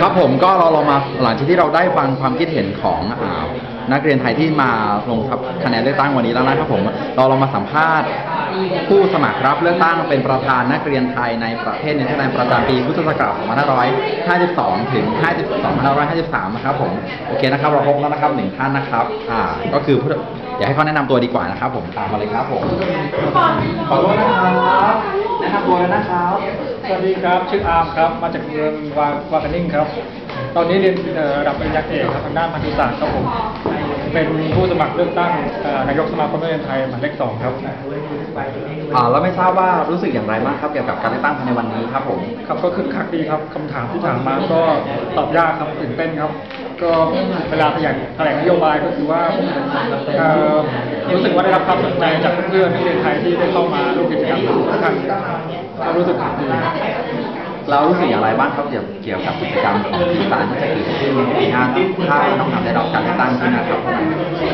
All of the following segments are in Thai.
ครับผมก็เราเรามาหลังจากที่เราได้ฟังความคิดเห็นของอ่านักเรียนไทยที่มาลงคะแนนเลือกตั้งวันนี้แล้วนะครับผมเราลองมาสัมภาษณ์ผู้สมัครรับเลือกตั้งเป็นประธานนักเรียนไทยในประเทศเนเธอร์แลนด์ประจำปีพุทธศักราช2552 ถึง2553 นะครับผมโอเคนะครับเราพบแล้วนะครับหนึ่งท่านนะครับอ่าก็คืออยากให้เขาแนะนำตัวดีกว่านะครับผมตามมาเลยครับผมขอโทษนะครับ ตัวเลยนะครับ สวัสดีครับ ชื่ออาร์มครับ มาจากเมืองวาวากันนิ่งครับ ตอนนี้เรียนเอ่อระดับปริญญาเอกครับทางด้านพันธุศาสตร์ครับผม เป็นผู้สมัครเลือกตั้งเอ่อนายกสมาคมนักเรียนไทยหมายเลขสองครับอ่าแล้วไม่ทราบว่ารู้สึกอย่างไรบ้างครับเกี่ยวกับการเลือกตั้งภายในวันนี้ครับผม ครับก็คึกคักดีครับคำถามที่ถามมาก็ตอบยากครับตื่นเต้นครับ ก็เวลาแถลงแถลงนโยบายก็คือว่าเอ่อ รู้สึกว่าได้รับความสนใจจากเพื่อนนักเรียนไทยที่ได้เข้ามาร่วมกิจกรรมค่อนข้างก็รู้สึกดี เรารู้สึกอย่างไรบ้างครับเกี่ยวเกี่ยวกับกิจกรรมของที่ศาลที่จะเกิดขึ้นในปีหน้าถ้าน้องหนำได้รับการเลือกตั้งขึ้นนะครับ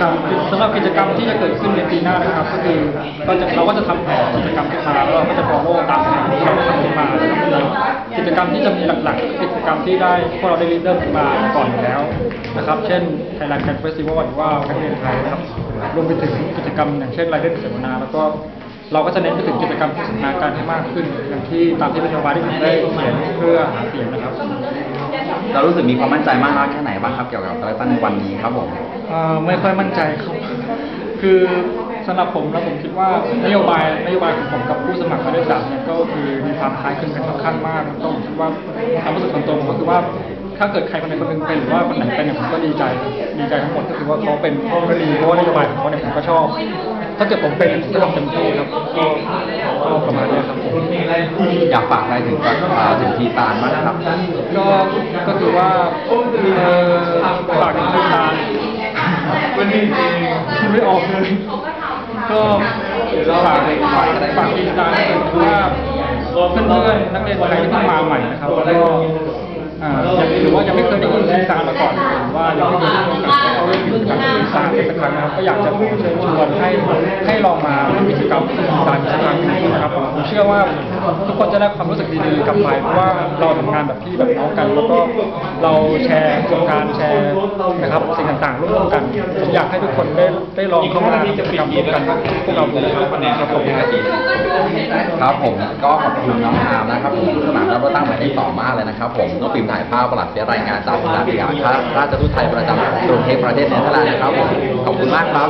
ครับสำหรับกิจกรรมที่จะเกิดขึ้นในปีหน้านะครับ ก็คือก็จะเราก็จะทำต่อกิจกรรมที่มาแล้วเราก็จะ follow ตามแผนที่เราทำขึ้นมานะครับกิจกรรมที่จะมีหลักๆกิจกรรมที่ได้พวกเราได้ริเริ่มขึ้นมาก่อนอยู่แล้วนะครับ เช่น Thailand Can Festival หรือว่านักเรียนไทยนะครับรวมไปถึงกิจกรรมอย่างเช่นรายเดอร์เสวนาแล้วก็ เราก็จะเน้นไปถึงกิจกรรมสันทนาการให้มากขึ้นอย่างที่ตามที่นโยบายที่ผมได้เขียนเพื่อหาเสียงนะครับ เรารู้สึกมีความมั่นใจมากน้อยแค่ไหนบ้างครับเกี่ยวกับการเลือกตั้งในวันนี้ครับผมเอ่อไม่ค่อยมั่นใจครับ คือสำหรับผมแล้วผมคิดว่านโยบายนโยบายของผมกับผู้สมัครหมายเลขสามเนี่ยก็คือมีความคล้ายคลึงกันค่อนข้างมากแล้วก็ผมคิดว่าความรู้สึกส่วนตัวผมก็คือว่าถ้าเกิดใครคนใดคนหนึ่งเป็นหรือว่าคนไหนเป็นเนี่ยผมก็ดีใจดีใจทั้งหมดก็คือว่าเขาเป็นก็ดีเพราะว่านโยบายของเขาเนี่ยผมก็ชอบ ถ้าเกิดผมเป็นผมก็ทำเต็มที่ครับก็ก็ประมาณนี้ครับผมอยากฝากอะไรถึงอ่าถึงทีซานบ้างนะครับ ก็ก็คือว่าเออฝากถึงผู้ตานไม่ออกเลย ก็ฝากฝากฝากทีตานคือว่าเพื่อนๆนักเรียนไทยที่เพิ่งมาใหม่นะครับก็อ่ายังหรือว่ายังไม่เคยได้ยินทีตานมาก่อน สรรมทีมตานสักครั้งนะครับก็อยากจะเชิญชวนให้ให้ลองมาร่วมกิจกรรมทีมตานสักครั้งหนึ่งนะ ผมเชื่อว่าทุกคนจะได้ความรู้สึกดีๆกลับไปเพราะว่าเราทำงานแบบพี่แบบน้องกัน แล้วก็เราแชร์ประสบการณ์แชร์นะครับสิ่งต่างๆร่วมกันผมอยากให้ทุกคนได้ได้ลองเข้ามากิจกรรมร่วมกันพวกเราดูนะครับผมครับผมก็ขอบคุณน้องอามนะครับผมผู้สมัครรับเลือกตั้งหมายเลขสองมากเลยนะครับผมน้องปิ่มถ่ายภาพประหลัดเสียรายงานจากสำนักงานราชทูตไทยประจำกรุงเทพประเทศเนเธอร์แลนด์นะครับผมขอบคุณมากครับ